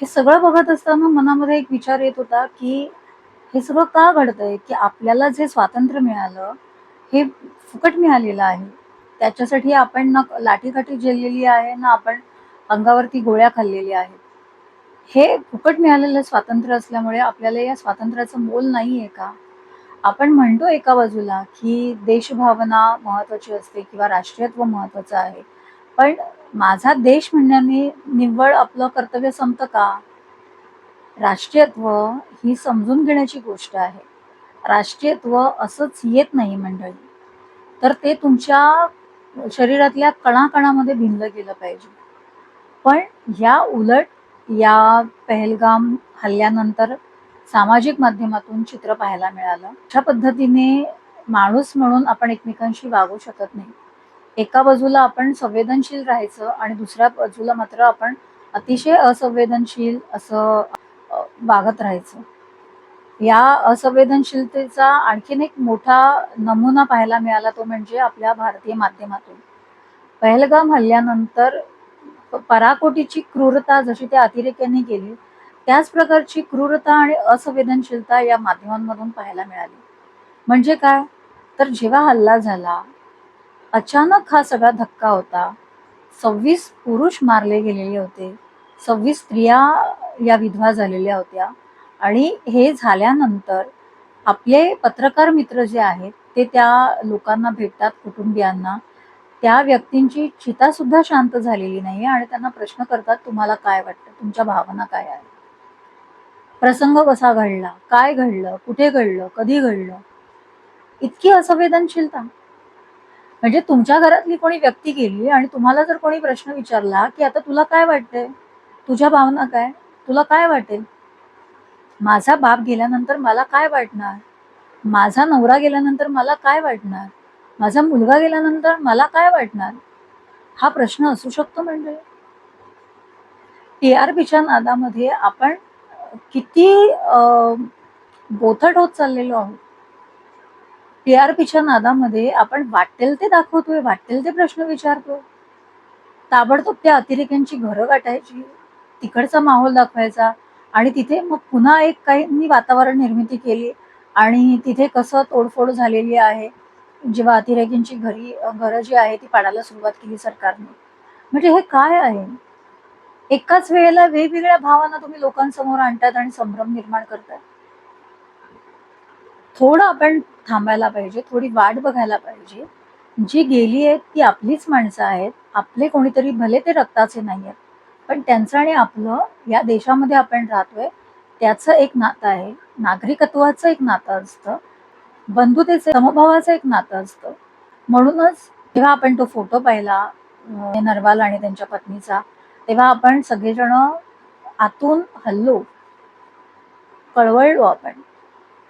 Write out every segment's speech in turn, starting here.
हे सगळं बघत असताना मनामध्ये एक विचार येत होता की हे सगळं का घडतंय? की आपल्याला जे स्वातंत्र्य मिळालं हे फुकट मिळालेलं आहे. त्याच्यासाठी आपण ना लाठीकाठी झेललेली आहे ना आपण अंगावरती गोळ्या खाल्लेल्या आहेत. हे फुकट मिळालेलं स्वातंत्र्य असल्यामुळे आपल्याला या स्वातंत्र्याचं मोल नाही आहे का? आपण म्हणतो एका बाजूला की देशभावना महत्वाची असते किंवा राष्ट्रीयत्व महत्वाचं आहे. पण माझा देश म्हणण्याने निव्वळ आपलं कर्तव्य संपतं का? राष्ट्रीयत्व ही समजून घेण्याची गोष्ट आहे. राष्ट्रीयत्व असंच येत नाही मंडळी. तर ते तुमच्या शरीरातल्या कणाकणामध्ये भिनलं गेलं पाहिजे. पण या उलट या पहलगाम हल्ल्यानंतर सामाजिक माध्यमातून चित्र पाहायला मिळालं. अशा पद्धतीने माणूस म्हणून आपण एकमेकांशी वागू शकत नाही. एका बाजूला आपण संवेदनशील राहायचं आणि दुसऱ्या बाजूला मात्र आपण अतिशय असंवेदनशील असं वागत राहायचं. या असंवेदनशीलतेचा आणखीन एक मोठा नमुना पाहायला मिळाला तो म्हणजे आपल्या भारतीय माध्यमातून. पहलगाम हल्ल्यानंतर पराकोटीची क्रूरता जशी त्या अतिरेक्यांनी केली त्याच प्रकारची क्रूरता आणि असंवेदनशीलता या माध्यमांमधून पाहायला मिळाली. म्हणजे काय? तर जेव्हा हल्ला झाला अचानक हा सगळा धक्का होता. सव्वीस पुरुष मारले गेलेले होते. सव्वीस स्त्रिया या विधवा झालेल्या होत्या. आणि हे झाल्यानंतर आपले पत्रकार मित्र जे आहेत ते त्या लोकांना भेटतात कुटुंबियांना. त्या व्यक्तींची चिता सुद्धा शांत झालेली नाही आणि त्यांना प्रश्न करतात तुम्हाला काय वाटतं? तुमच्या भावना काय आहे प्रसंग कसा घडला? काय घडलं? कुठे घडलं? कधी घडलं? इतकी असंवेदनशीलता? म्हणजे तुमच्या घरातली कोणी व्यक्ती गेली आणि तुम्हाला जर कोणी प्रश्न विचारला की आता तुला काय वाटतंय? तुझ्या भावना काय? तुला काय वाटेल? माझा बाप गेल्यानंतर मला काय वाटणार? माझा नवरा गेल्यानंतर मला काय वाटणार? माझा मुलगा गेल्यानंतर मला काय वाटणार? हा प्रश्न असू शकतो म्हणजे. टी आर पीच्या नादामध्ये आपण किती बोथट होत चाललेलो आहोत. टी आर पीच्या नादामध्ये आपण वाटेल ते दाखवतोय वाटेल ते प्रश्न विचारतोय. ताबडतोब त्या अतिरेक्यांची घरं गाठायची तिकडचा माहोल दाखवायचा आणि तिथे मग पुन्हा एक काही वातावरण निर्मिती केली आणि तिथे कसं तोडफोड झालेली आहे. जेव्हा अतिरेकींची घरी घरं जी आहे ती पाडायला सुरुवात केली सरकारने. म्हणजे हे काय आहे? एकाच वेळेला वेगवेगळ्या भावना तुम्ही लोकांसमोर आणतात आणि संभ्रम निर्माण करतात. थोडं आपण थांबायला पाहिजे थोडी वाट बघायला पाहिजे. जी गेली आहेत ती आपलीच माणसं आहेत. आपले कोणीतरी भले ते रक्ताचे नाही आहेत पण त्यांचं आणि आपलं या देशामध्ये आपण राहतोय त्याचं एक नातं आहे. नागरिकत्वाचं एक नातं असतं. बंधुतेचं समभावाचं एक नातं असतं. म्हणूनच जेव्हा आपण तो फोटो पाहिला नरवाल आणि त्यांच्या पत्नीचा तेव्हा आपण सगळेजण आतून हल्लो कळवळलो आपण.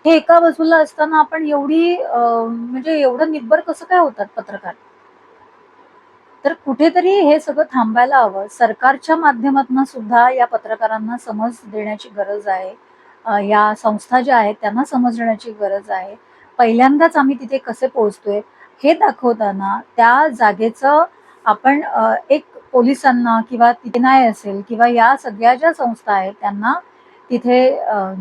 हे एका बाजूला असताना आपण एवढी म्हणजे एवढं निब्बर कसं काय होतात पत्रकार? तर कुठेतरी हे सगळं थांबायला हवं. सरकारच्या माध्यमातून सुद्धा या पत्रकारांना समज देण्याची गरज आहे. या संस्था ज्या आहेत त्यांना समज देण्याची गरज आहे. पहिल्यांदाच आम्ही तिथे कसे पोहोचतोय हे दाखवताना त्या जागेचं आपण एक पोलिसांना किंवा तिथे नाही असेल किंवा या सगळ्या ज्या संस्था आहेत त्यांना तिथे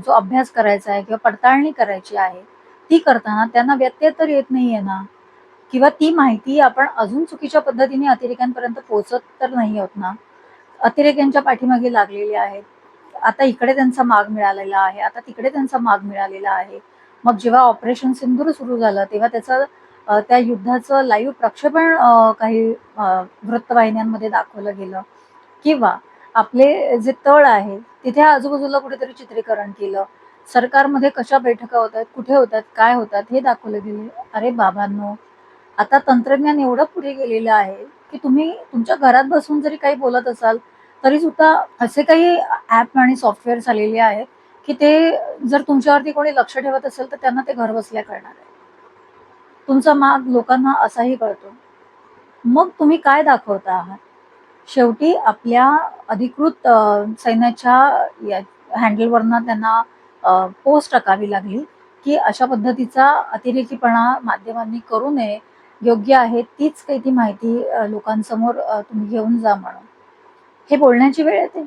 जो अभ्यास करायचा आहे किंवा पडताळणी करायची आहे ती करताना त्यांना व्यत्यय तर येत नाहीये ना? किंवा ती माहिती आपण अजून चुकीच्या पद्धतीने अतिरेक्यांपर्यंत पोहोचत तर नाही आहोत ना? अतिरेक्यांच्या पाठीमागे लागलेले आहेत. आता इकडे त्यांचा माग मिळालेला आहे आता तिकडे त्यांचा माग मिळालेला आहे. मग जेव्हा ऑपरेशन सिंदूर सुरू झालं तेव्हा त्याचं त्या युद्धाचं लाईव्ह प्रक्षेपण काही वृत्तवाहिन्यांमध्ये दाखवलं गेलं. किंवा आपले जे तळ आहे तिथे आजूबाजूला कुठेतरी चित्रीकरण केलं. सरकारमध्ये कशा बैठका होत आहेत कुठे होतात काय होतात हे दाखवलं गेले. अरे बाबांनो आता तंत्रज्ञान एवढं पुढे गेलेलं आहे की तुम्ही तुमच्या घरात बसून जरी काही बोलत असाल तरी सुद्धा असे काही ॲप आणि सॉफ्टवेअर आलेले आहेत की ते जर तुमच्यावरती कोणी लक्ष ठेवत असेल तर त्यांना ते घर बसल्या करणार आहे तुमचा माग लोकांना असाही कळतो. मग तुम्ही काय दाखवता आहात? शेवटी आपल्या अधिकृत सैन्याच्या या हँडलवरनं त्यांना पोस्ट टाकावी लागली की अशा पद्धतीचा अतिरेकीपणा माध्यमांनी करू नये. योग्य आहे तीच काही ती माहिती लोकांसमोर तुम्ही घेऊन जा म्हणून. हे बोलण्याची वेळ येते.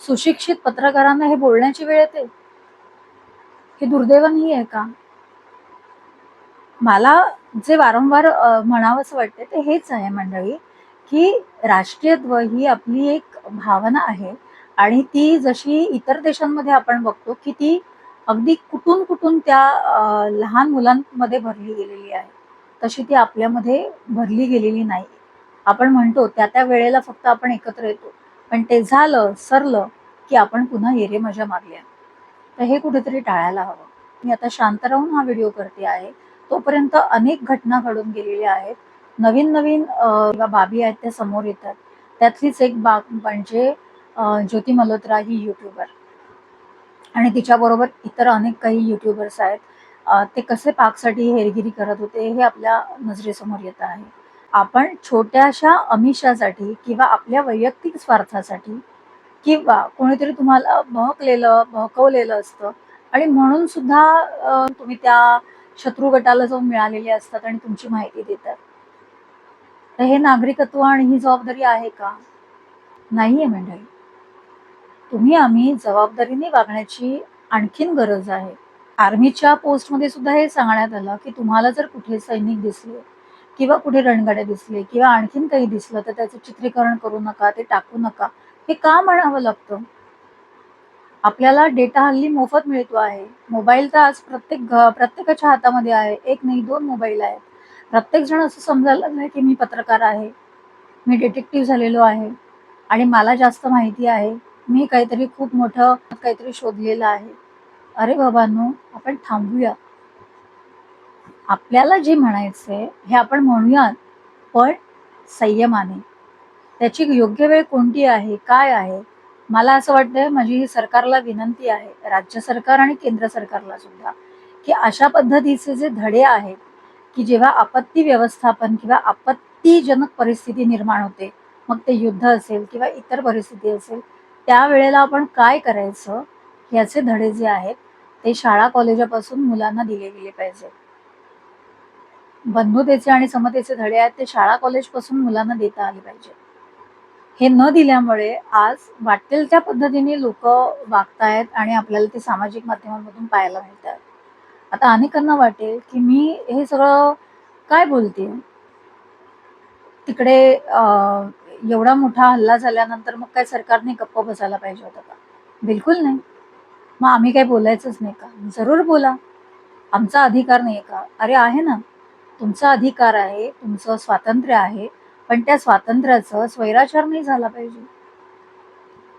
सुशिक्षित पत्रकारांना हे बोलण्याची वेळ येते. हे दुर्दैवानी आहे का? मला जे वारंवार म्हणावंसं वाटते ते हेच आहे मंडळी. की राष्ट्रीयत्व ही आपली एक भावना आहे. आणि ती जशी इतर देशांमध्ये आपण बघतो की ती अगदी कुठून कुठून त्या लहान मुलांमध्ये भरली गेलेली आहे. तशी ती आपल्यामध्ये भरली गेलेली नाही. आपण म्हणतो त्या त्या वेळेला फक्त आपण एकत्र येतो. पण ते झालं सरलं की आपण पुन्हा येरे मजा मारल्या. तर हे कुठेतरी टाळायला हवं. मी आता शांत राहून हा व्हिडिओ करते आहे. तोपर्यंत अनेक घटना घडून गेलेल्या आहेत. नवीन नवीन बाबी आहेत त्या समोर येतात. त्यातलीच एक बाब म्हणजे ज्योती मल्होत्रा ही युट्यूबर आणि तिच्याबरोबर इतर अनेक काही युट्यूबर्स आहेत. ते कसे पाकसाठी हेरगिरी करत होते हे आपल्या नजरेसमोर येत आहे. आपण छोट्याशा अमिषासाठी किंवा आपल्या वैयक्तिक स्वार्थासाठी किंवा कोणीतरी तुम्हाला बहकलेलं बहकवलेलं असतं. आणि म्हणून सुद्धा तुम्ही त्या शत्रू गटाला जाऊन मिळालेले असतात आणि तुमची माहिती देतात. तर हे नागरिकत्व आणि ही जबाबदारी आहे का? नाहीये मंडळी. तुम्ही आम्ही जबाबदारीने वागण्याची आणखीन गरज आहे. आर्मीच्या पोस्टमध्ये सुद्धा हे सांगण्यात आलं की तुम्हाला जर कुठे सैनिक दिसले किंवा कुठे रणगाड्या दिसले किंवा आणखीन काही दिसलं तर त्याचं चित्रीकरण करू नका ते टाकू नका. हे का म्हणावं लागतं? आपल्याला डेटा हल्ली मोफत मिळतो आहे. मोबाईल तर आज प्रत्येक घ- प्रत्येकाच्या हातामध्ये आहे. एक नाही दोन मोबाईल आहेत. प्रत्येक जण असं समजायला लागलंय की मी पत्रकार आहे मी डिटेक्टिव्ह झालेलो आहे आणि मला जास्त माहिती आहे. मी काहीतरी खूप मोठं काहीतरी शोधलेलं आहे. अरे बाबांनो आपण थांबूया. आपल्याला जे म्हणायचंय हे आपण म्हणूयात पण संयमाने. त्याची योग्य वेळ कोणती आहे काय आहे? मला असं वाटतंय माझी ही सरकारला विनंती आहे राज्य सरकार आणि केंद्र सरकारला सुद्धा की अशा पद्धतीचे जे धडे आहेत की जेव्हा आपत्ती व्यवस्थापन किंवा आपत्तीजनक परिस्थिती निर्माण होते मग ते युद्ध असेल किंवा इतर परिस्थिती असेल त्यावेळेला आपण काय करायचं याचे धडे जे आहेत ते शाळा कॉलेजापासून मुलांना दिले गेले पाहिजे. बंधुतेचे आणि समतेचे धडे आहेत ते शाळा कॉलेजपासून मुलांना देता आले पाहिजे. हे न दिल्यामुळे आज वाटेल त्या पद्धतीने लोक वागतायत आणि आपल्याला ते सामाजिक माध्यमांमधून पाहायला मिळतात. आता अनेकांना वाटेल की मी हे सगळं काय बोलते? तिकडे एवढा मोठा हल्ला झाल्यानंतर मग काय सरकारने गप्प बसायला पाहिजे होतं का? बिलकुल नाही. मग आम्ही काय बोलायचंच नाही का? जरूर बोला. आमचा अधिकार नाही का? अरे आहे ना. तुमचा अधिकार आहे तुमचं स्वातंत्र्य आहे पण त्या स्वातंत्र्याचं स्वैराचार नाही झाला पाहिजे.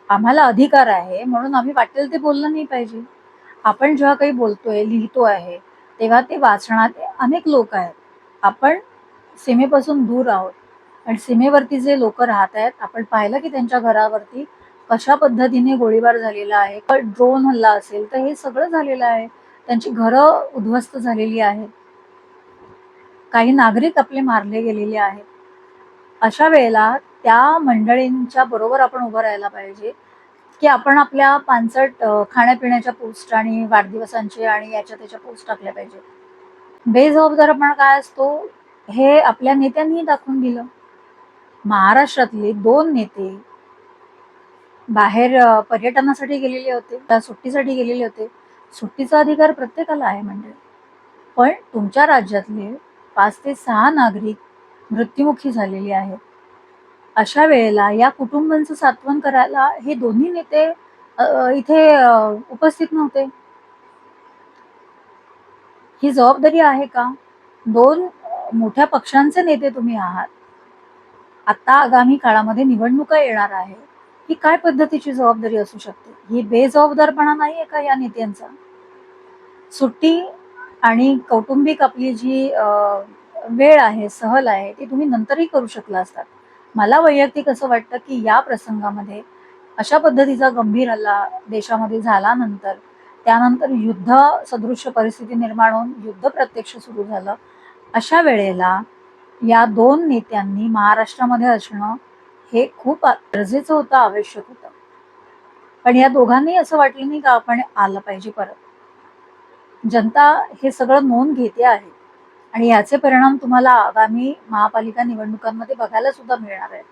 आम्हाला अधिकार आहे म्हणून आम्ही वाटेल ते बोललं नाही पाहिजे. आपण जेव्हा काही बोलतोय लिहितो आहे तेव्हा ते वाचणारे अनेक लोक आहेत. आपण सीमेपासून दूर आहोत. आणि सीमेवरती जे लोक राहत आहेत आपण पाहिलं की त्यांच्या घरावरती कशा पद्धतीने गोळीबार झालेला आहे ड्रोन हल्ला असेल तर हे सगळं झालेलं आहे. त्यांची घरं उद्ध्वस्त झालेली आहेत. काही नागरिक आपले मारले गेलेले आहेत. अशा वेळेला त्या मंडळींच्या बरोबर आपण उभं राहायला पाहिजे. की आपण आपल्या पानसट खाण्यापिण्याच्या पोस्ट आणि वाढदिवसांचे आणि याच्या त्याच्या पोस्ट टाकल्या पाहिजे बेजबाबदारपणा काय असतो? हे आपल्या नेत्यांनी दाखवून दिलं. महाराष्ट्रातले दोन नेते बाहेर पर्यटनासाठी गेलेले होते त्या सुट्टीसाठी गेलेले होते. सुट्टीचा अधिकार प्रत्येकाला आहे म्हणजे. पण तुमच्या राज्यातले पाच ते सहा नागरिक मृत्युमुखी झालेले आहेत. अशा वेळेला या कुटुंबांचं सात्वन करायला हे दोन्ही नेते इथे उपस्थित नव्हते. ही जबाबदारी आहे का? दोन मोठ्या पक्षांचे नेते तुम्ही आहात. आता आगामी काळामध्ये निवडणुका येणार आहे ही काय पद्धतीची जबाबदारी असू शकते? ही बेजबाबदारपणा नाही आहे का या नेत्यांचा? सुट्टी आणि कौटुंबिक आपली जी वेळ आहे सहल आहे ती तुम्ही नंतरही करू शकला असतात मला वैयक्तिक असं वाटतं की या प्रसंगामध्ये अशा पद्धतीचा गंभीर हल्ला देशामध्ये झाल्यानंतर त्यानंतर युद्ध सदृश्य परिस्थिती निर्माण होऊन युद्ध प्रत्यक्ष सुरू झालं. अशा वेळेला या दोन नेत्यांनी महाराष्ट्रामध्ये असणं हे खूप गरजेचं होतं आवश्यक होतं. पण या दोघांनी असं वाटलं नाही का आपण आलं पाहिजे परत. जनता हे सगळं नोंद घेते आहे. आणि याचे परिणाम तुम्हाला आगामी महापालिका निवडणुकांमध्ये बघायला सुद्धा मिळणार आहेत.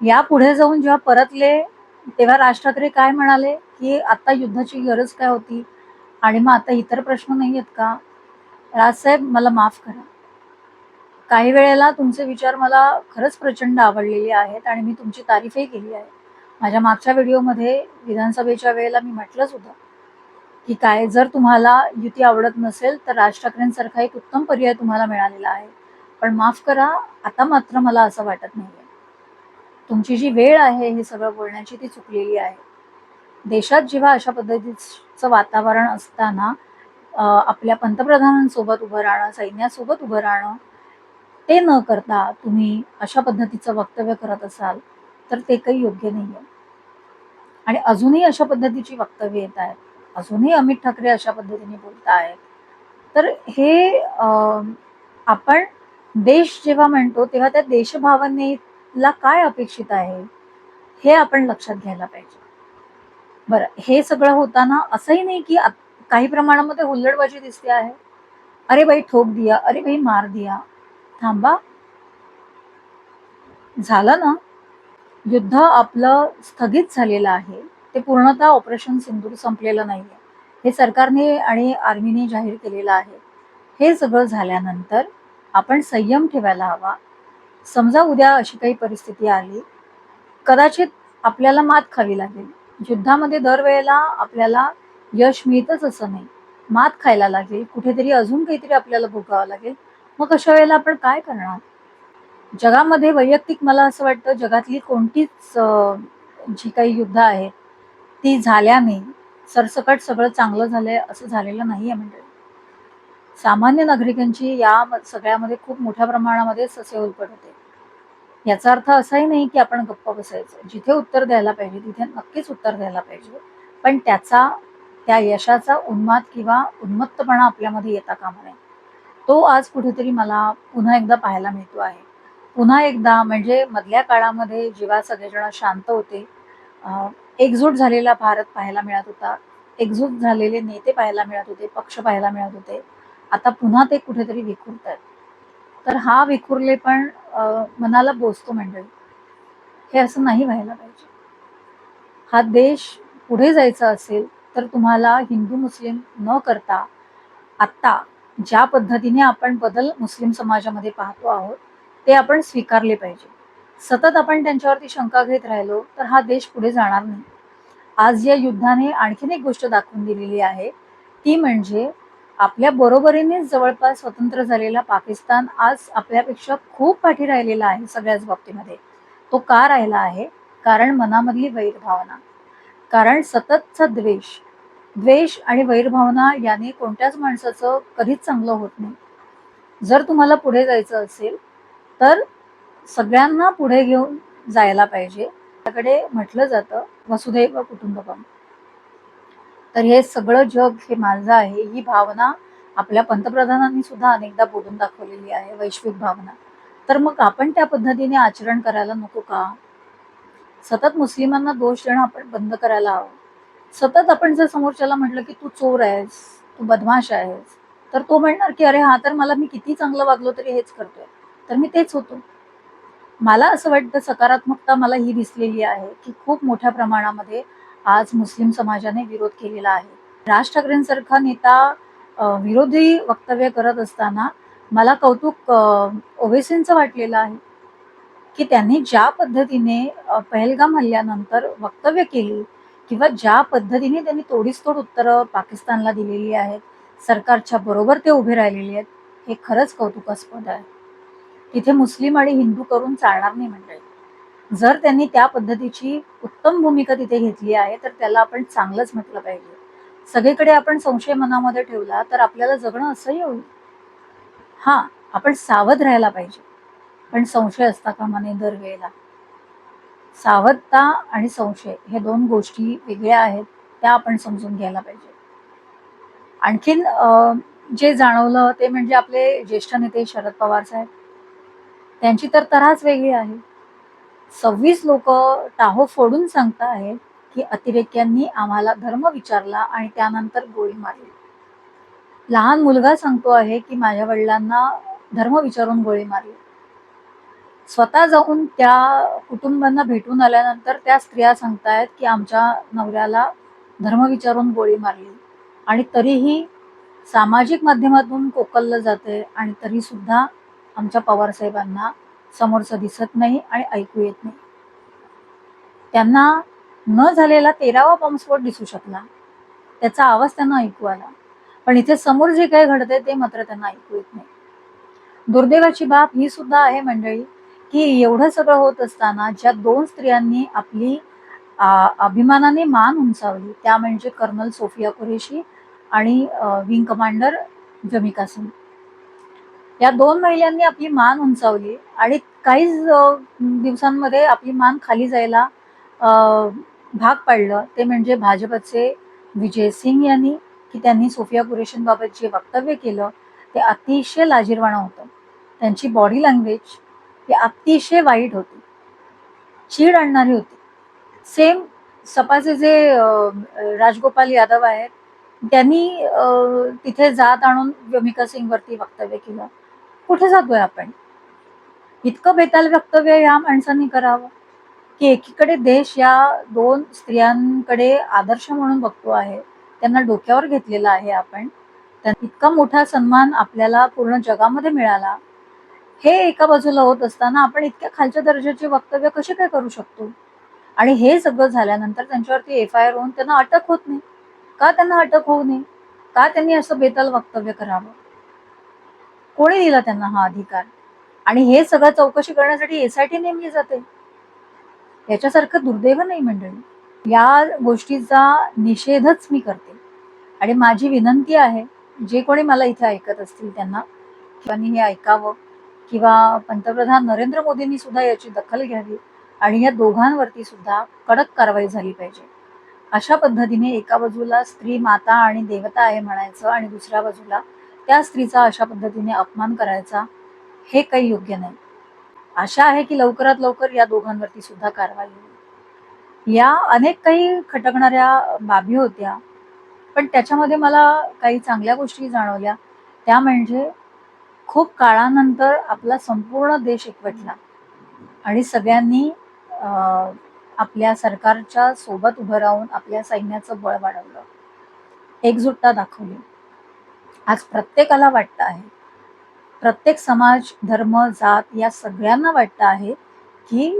यापुढे जाऊन जेव्हा परतले तेव्हा राज ठाकरे काय म्हणाले? की आता युद्धाची गरज काय होती? आणि मग आता इतर प्रश्न नाही आहेत का? राजसाहेब मला माफ करा. काही वेळेला तुमचे विचार मला खरंच प्रचंड आवडलेले आहेत आणि मी तुमची तारीफही केली आहे. माझ्या मागच्या व्हिडिओमध्ये विधानसभेच्या वेळेला मी म्हटलं सुद्धा. की काय जर तुम्हाला युती आवडत नसेल तर राज ठाकरेंसारखा एक उत्तम पर्याय तुम्हाला मिळालेला आहे. पण माफ करा आता मात्र मला असं वाटत नाही तुमची जी वेळ आहे हे सगळं बोलण्याची ती चुकलेली आहे. देशात जेव्हा अशा पद्धतीचं वातावरण असताना आपल्या पंतप्रधानांसोबत उभं राहणं सैन्यासोबत उभं राहणं ते न करता तुम्ही अशा पद्धतीचं वक्तव्य करत असाल तर ते काही योग्य नाही आहे आणि अजूनही अशा पद्धतीची वक्तव्य येत आहेत. अजूनही अमित ठाकरे अशा पद्धतीने बोलत आहेत तर हे अं, आपण देश जेव्हा म्हणतो तेव्हा त्या देशभावनेला काय अपेक्षित आहे हे आपण लक्षात घ्यायला पाहिजे. बरं हे सगळं होताना असंही नाही की काही प्रमाणामध्ये हुल्लडबाजी दिसते आहे. अरे बाई ठोक दिया. अरे बाई मार दिया. थांबा. झालं ना? युद्ध आपलं स्थगित झालेलं आहे. ते पूर्णतः ऑपरेशन सिंदूर संपलेलं नाही आहे हे सरकारने आणि आर्मीने जाहीर केलेलं आहे. हे सगळं झाल्यानंतर आपण संयम ठेवायला हवा. समजा उद्या अशी काही परिस्थिती आली कदाचित आपल्याला मात खावी लागेल. युद्धामध्ये दरवेळेला आपल्याला यश मिळतच असं नाही. मात खायला लागेल. कुठेतरी अजून काहीतरी आपल्याला भोगावं लागेल. मग अशा वेळेला आपण काय करणार? जगामध्ये वैयक्तिक मला असं वाटतं जगातली कोणतीच जी काही युद्ध आहेत ती झाल्याने सरसकट सगळं चांगलं झालंय असं झालेलं नाही आहे म्हणजे. सामान्य नागरिकांची या सगळ्यामध्ये खूप मोठ्या प्रमाणामध्ये ससे उलपट होते. याचा अर्थ असाही नाही की आपण गप्प बसायचं. जिथे उत्तर द्यायला पाहिजे तिथे नक्कीच उत्तर द्यायला पाहिजे. पण त्याचा त्या यशाचा उन्माद किंवा उन्मत्तपणा आपल्यामध्ये येता कामा नये. तो आज कुठेतरी मला पुन्हा एकदा पाहायला मिळतो आहे. पुन्हा एकदा म्हणजे मधल्या काळामध्ये जेव्हा सगळेजण शांत होते एकजूट झालेला भारत पाहायला मिळत होता. एकजूट झालेले नेते पाहायला मिळत होते पक्ष पाहायला मिळत होते. आता पुन्हा ते कुठेतरी विखुरत आहेत तर हा विखुरले पण मनाला बोचतो मंडळी. हे असं नाही व्हायला पाहिजे. हा देश पुढे जायचा असेल तर तुम्हाला हिंदू मुस्लिम न करता आत्ता ज्या पद्धतीने आपण बदल मुस्लिम समाजामध्ये पाहतो आहोत ते आपण स्वीकारले पाहिजे. सतत आपण त्यांच्यावरती शंका घेत राहिलो तर हा देश पुढे जाणार नाही. आज या युद्धाने आणखीन एक गोष्ट दाखवून दिलेली आहे. ती म्हणजे आपल्या बरोबरीनेच जवळपास स्वतंत्र झालेला पाकिस्तान आज आपल्यापेक्षा खूप पाठी राहिलेला आहे सगळ्याच बाबतीमध्ये. तो का राहिला आहे? कारण मनामधली वैरभावना. कारण सततचा द्वेष. द्वेष आणि वैरभावना याने कोणत्याच माणसाचं कधीच चांगलं होत नाही. जर तुम्हाला पुढे जायचं असेल तर सगळ्यांना पुढे घेऊन जायला पाहिजे. त्याकडे म्हटलं जातं वसुधैव कुटुंबकम. तर हे सगळं जग हे माझं आहे ही भावना आपल्या पंतप्रधानांनी सुद्धा अनेकदा बोलून दाखवलेली आहे वैश्विक भावना. तर मग आपण त्या पद्धतीने आचरण करायला नको का? सतत मुस्लिमांना दोष देणं आपण बंद करायला हवं. सतत आपण जर समोरच्याला म्हटलं की तू चोर आहेस तू बदमाश आहेस तर तो म्हणणार की अरे हा तर मला मी किती चांगलं वागलो तरी हेच करतोय. तर मी तेच होतो. मला असं वाटतं सकारात्मकता मला ही दिसलेली आहे की खूप मोठ्या प्रमाणामध्ये आज मुस्लिम समाजाने विरोध केलेला आहे. राज ठाकरेंसारखा नेता विरोधी वक्तव्य करत असताना मला कौतुक ओवेसींचं वाटलेलं आहे की त्यांनी ज्या पद्धतीने पहलगाम हल्ल्यानंतर वक्तव्य केली किंवा ज्या पद्धतीने त्यांनी तोडीसतोड उत्तरं पाकिस्तानला दिलेली आहेत सरकारच्या बरोबर ते उभे राहिलेले आहेत हे खरंच कौतुकास्पद आहे. तिथे मुस्लिम आणि हिंदू करून चालणार नाही म्हणजे जर त्यांनी त्या पद्धतीची उत्तम भूमिका तिथे घेतली आहे तर त्याला आपण चांगलंच म्हटलं पाहिजे. सगळीकडे आपण संशय मनामध्ये ठेवला तर आपल्याला जगणं असंही होईल. हा आपण सावध राहायला पाहिजे. पण संशय असता कामा नये दरवेळेला सावधता आणि संशय हे दोन गोष्टी वेगळ्या आहेत त्या आपण समजून घ्यायला पाहिजे. आणखीन जे जाणवलं ते म्हणजे आपले ज्येष्ठ नेते शरद पवार साहेब. त्यांची तर तऱ्हाच वेगळी आहे. सव्वीस लोक टाहो फोडून सांगता आहेत की अतिरेक्यांनी आम्हाला धर्म विचारला आणि त्यानंतर गोळी मारली. लहान मुलगा सांगतो आहे की माझ्या वडिलांना धर्म विचारून गोळी मारली. स्वतः जाऊन त्या कुटुंबांना भेटून आल्यानंतर त्या स्त्रिया सांगतायत की आमच्या नवऱ्याला धर्म विचारून गोळी मारली आणि तरीही सामाजिक माध्यमातून कोकललं जाते आणि तरी सुद्धा आमच्या पवार साहेबांना समोरचं दिसत नाही आणि ऐकू येत नाही. त्यांना न झालेला तेरावा बॉम्बस्फोट दिसू शकला. त्याचा आवाज त्यांना ऐकू आला. पण इथे समोर जे काही घडतंय ते मात्र त्यांना ऐकू येत नाही. दुर्दैवाची बाब ही सुद्धा आहे मंडळी की एवढं सगळं होत असताना ज्या दोन स्त्रियांनी आपली अभिमानाने मान उंचावली त्या म्हणजे कर्नल सोफिया कुरेशी आणि विंग कमांडर जमिका सिंग या दोन महिलांनी आपली मान उंचावली आणि काहीच दिवसांमध्ये आपली मान खाली जायला भाग पाडलं. ते म्हणजे भाजपचे विजय सिंग यांनी की त्यांनी सोफिया कुरेशींबाबत जे वक्तव्य केलं ते अतिशय लाजीरवाणं होतं. त्यांची बॉडी लँग्वेज ही अतिशय वाईट होती. चीड आणणारी होती. सेम सपाचे जे राजगोपाल यादव आहेत त्यांनी तिथे जात आणून व्यमिका सिंगवरती वक्तव्य केलं. कुठे जातोय आपण? इतकं बेताल वक्तव्य या माणसांनी करावं. की एकीकडे देश या दोन स्त्रियांकडे आदर्श म्हणून बघतो आहे त्यांना डोक्यावर घेतलेला आहे आपण इतका मोठा सन्मान आपल्याला पूर्ण जगामध्ये मिळाला. हे एका बाजूला होत असताना आपण इतक्या खालच्या दर्जाचे वक्तव्य कसे काय करू शकतो? आणि हे सगळं झाल्यानंतर त्यांच्यावरती एफ आय आर होऊन त्यांना अटक होत नाही. का त्यांना अटक होऊ नये? का त्यांनी असं बेताल वक्तव्य करावं? कोणी दिला त्यांना हा अधिकार? आणि हे सगळं चौकशी करण्यासाठी एसआयटी नेमली जाते. याच्यासारखं दुर्दैव नाही मंडळी. या गोष्टीचा निषेधच मी करते. आणि माझी विनंती आहे जे कोणी मला इथे ऐकत असतील त्यांना त्यांनी हे ऐकावं किंवा पंतप्रधान नरेंद्र मोदींनी सुद्धा याची दखल घ्यावी आणि या दोघांवरती सुद्धा कडक कारवाई झाली पाहिजे. अशा पद्धतीने एका बाजूला स्त्री माता आणि देवता आहे म्हणायचं आणि दुसऱ्या बाजूला त्या स्त्रीचा अशा पद्धतीने अपमान करायचा हे काही योग्य नाही. आशा आहे की लवकरात लवकर या दोघांवरती सुद्धा कारवाई होईल. या अनेक काही खटकणाऱ्या बाबी होत्या पण त्याच्यामध्ये मला काही चांगल्या गोष्टी जाणवल्या. त्या म्हणजे खूप काळानंतर आपला संपूर्ण देश एकवटला आणि सगळ्यांनी आपल्या सरकारच्या सोबत उभं राहून आपल्या सैन्याचं बळ वाढवलं. एकजुटता दाखवली. आज प्रत्येकाला वाटतं आहे. प्रत्येक समाज धर्म जात या सगळ्यांना वाटतं आहे की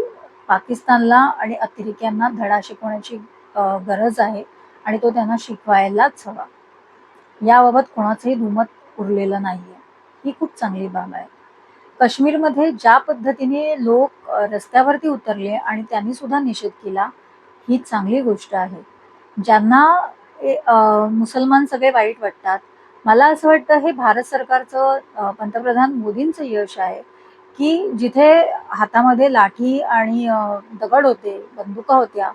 पाकिस्तानला आणि अतिरेक्यांना धडा शिकवण्याची गरज आहे आणि तो त्यांना शिकवायलाच हवा. याबाबत कोणाचंही दुमत उरलेलं नाही आहे ही खूप चांगली बाब आहे. काश्मीरमध्ये ज्या पद्धतीने लोक रस्त्यावरती उतरले आणि त्यांनी सुद्धा निषेध केला ही चांगली गोष्ट आहे. ज्यांना ए, मुसलमान सगळे वाईट वाटतात मला असं वाटतं हे भारत सरकारचं पंतप्रधान मोदींचं यश आहे की जिथे हातामध्ये लाठी आणि दगड होते बंदुका होत्या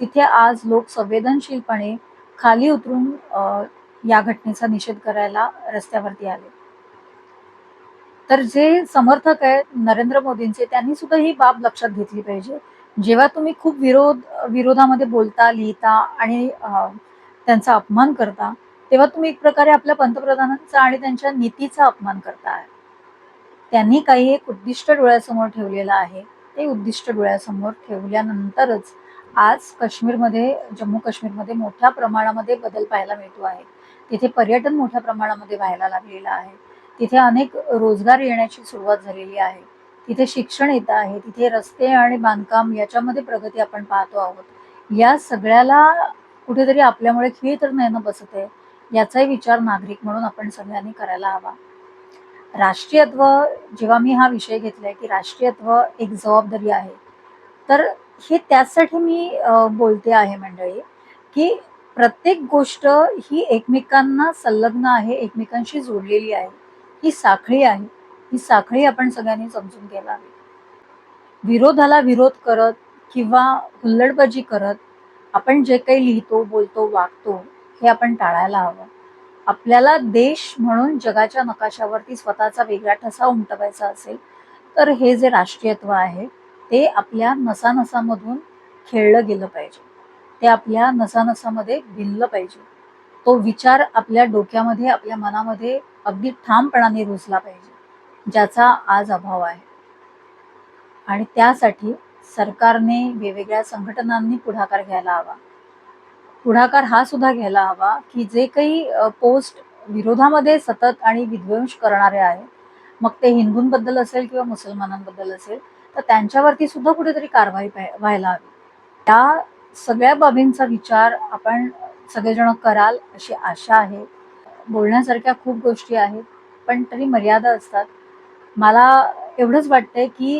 तिथे आज लोक संवेदनशीलपणे खाली उतरून या घटनेचा निषेध करायला रस्त्यावरती आले. तर जे समर्थक आहेत नरेंद्र मोदींचे त्यांनी सुद्धा ही बाब लक्षात घेतली पाहिजे. जेव्हा तुम्ही खूप विरोध विरोधामध्ये बोलता लिहिता आणि त्यांचा अपमान करता तेव्हा तुम्ही एक प्रकारे आपल्या पंतप्रधानांचा आणि त्यांच्या नीतीचा अपमान करताय. त्यांनी काही एक उद्दिष्ट डोळ्यासमोर ठेवलेलं आहे. ते उद्दिष्ट डोळ्यासमोर ठेवल्यानंतरच आज काश्मीरमध्ये जम्मू काश्मीरमध्ये मोठ्या प्रमाणामध्ये बदल पाहायला मिळतो आहे. तिथे पर्यटन मोठ्या प्रमाणामध्ये व्हायला लागलेलं आहे. तिथे अनेक रोजगार येण्याची सुरुवात झालेली आहे. तिथे शिक्षण येत आहे. तिथे रस्ते आणि बांधकाम याच्यामध्ये प्रगती आपण पाहतो आहोत. या सगळ्याला कुठेतरी आपल्यामुळे खीळ तर नाही ना बसत आहे. याचाही विचार नागरिक म्हणून आपण सगळ्यांनी करायला हवा. राष्ट्रीयत्व जेव्हा मी हा विषय घेतलाय की राष्ट्रीयत्व एक जबाबदारी आहे तर हे त्यासाठी मी बोलते आहे मंडळी की प्रत्येक गोष्ट ही एकमेकांना संलग्न आहे एकमेकांशी जोडलेली आहे ही साखळी आहे ही साखळी आपण सगळ्यांनी समजून घ्यायला हवी विरोधाला विरोध करत किंवा हुल्लडबाजी करत आपण जे काही लिहितो बोलतो वागतो हे आपण टाळायला हवं. आपल्याला देश म्हणून जगाच्या नकाशावरती स्वतःचा वेगळा ठसा उमटवायचा असेल तर हे जे राष्ट्रीयत्व आहे ते आपल्या नसानसामधून खेळलं गेलं पाहिजे. ते आपल्या नसानसामध्ये भिनलं पाहिजे. तो विचार आपल्या डोक्यामध्ये आपल्या मनामध्ये अगदी ठामपणाने रुजला पाहिजे ज्याचा आज अभाव आहे. आणि त्यासाठी सरकारने वेगवेगळ्या संघटनांनी पुढाकार घ्यायला हवा. पुढाकार हा सुद्धा घ्यायला हवा की जे काही पोस्ट विरोधामध्ये सतत आणि विध्वंस करणारे आहेत मग ते हिंदूंबद्दल असेल किंवा मुसलमानांबद्दल असेल तर त्यांच्यावरती सुद्धा कुठेतरी कारवाई व्हायला हवी. त्या सगळ्या बाबींचा विचार आपण सगळेजण कराल अशी आशा आहे. बोलण्यासारख्या खूप गोष्टी आहेत पण तरी मर्यादा असतात. मला एवढंच वाटतंय की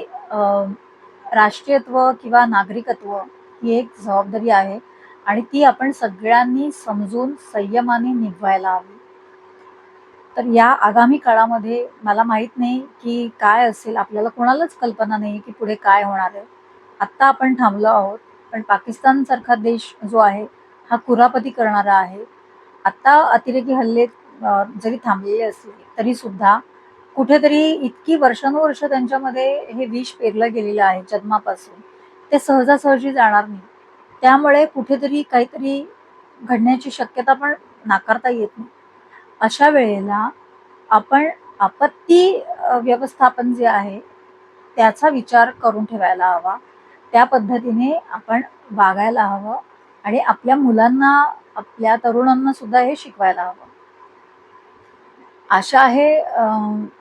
राष्ट्रीयत्व किंवा नागरिकत्व ही एक जबाबदारी आहे. आणि ती आपण सगळ्यांनी समजून संयमाने निभवायला हवी. तर या आगामी काळामध्ये मला माहीत नाही की काय असेल आपल्याला कोणालाच कल्पना नाही की पुढे काय होणार आहे. आत्ता आपण थांबलो आहोत पण पाकिस्तानसारखा देश जो आहे हा कुरापती करणारा आहे. आत्ता अतिरेकी हल्ले जरी थांबलेले असले तरी सुद्धा कुठेतरी इतकी वर्षानुवर्ष त्यांच्यामध्ये हे विष पेरलं गेलेलं आहे जन्मापासून. ते सहजासहजी जाणार नाही. त्यामुळे कुठेतरी काहीतरी घडण्याची शक्यता पण नाकारता येत नाही. अशा वेळेला आपण आपत्ती व्यवस्थापन जे आहे त्याचा विचार करून ठेवायला हवा. त्या पद्धतीने आपण वागायला हवं आणि आपल्या मुलांना आपल्या तरुणांना सुद्धा हे शिकवायला हवं. आशा आहे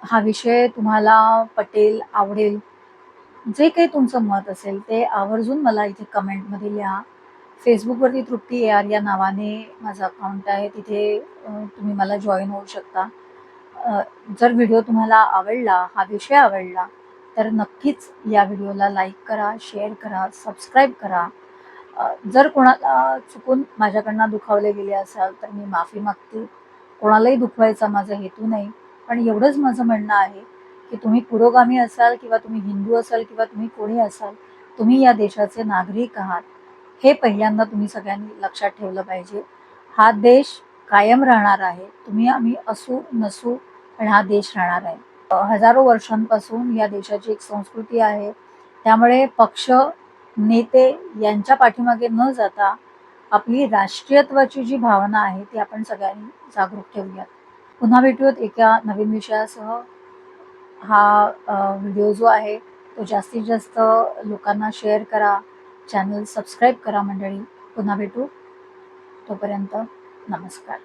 हा विषय तुम्हाला पटेल आवडेल. जे काही तुमचं मत असेल ते आवर्जून मला इथे कमेंटमध्ये लिहा. फेसबुकवरती तृप्ती ए आर या नावाने माझं अकाउंट आहे तिथे तुम्ही मला जॉईन होऊ शकता. जर व्हिडिओ तुम्हाला आवडला हा विषय आवडला तर नक्कीच या व्हिडिओला लाईक करा शेअर करा सबस्क्राईब करा. जर कोणाला चुकून माझ्याकडनं दुखावले गेले असाल तर मी माफी मागते. कोणालाही दुखवायचा माझा हेतू नाही. पण एवढंच माझं म्हणणं आहे की तुम्ही पुरोगामी असाल किंवा तुम्ही हिंदू असाल किंवा तुम्ही कोणी असाल तुम्ही या देशाचे नागरिक आहात. हे पहिल्यांदा तुम्ही सगळ्यांनी लक्षात ठेवलं पाहिजे. हा देश कायम राहणार आहे. तुम्ही आम्ही असू नसू पण हा देश राहणार आहे. हजारो वर्षांपासून या देशाची एक संस्कृती आहे. त्यामुळे पक्ष नेते यांच्या पाठीमागे न जाता आपली राष्ट्रीयत्वाची जी भावना आहे ती आपण सगळ्यांनी जागरूक ठेवूयात. पुन्हा भेटूयात एका नवीन विषयासह. हा व्हिडिओ जो आहे तो जास्तीत जास्त लोकांना शेअर करा. चॅनल सबस्क्राईब करा मंडळी. पुन्हा भेटू. तोपर्यंत नमस्कार.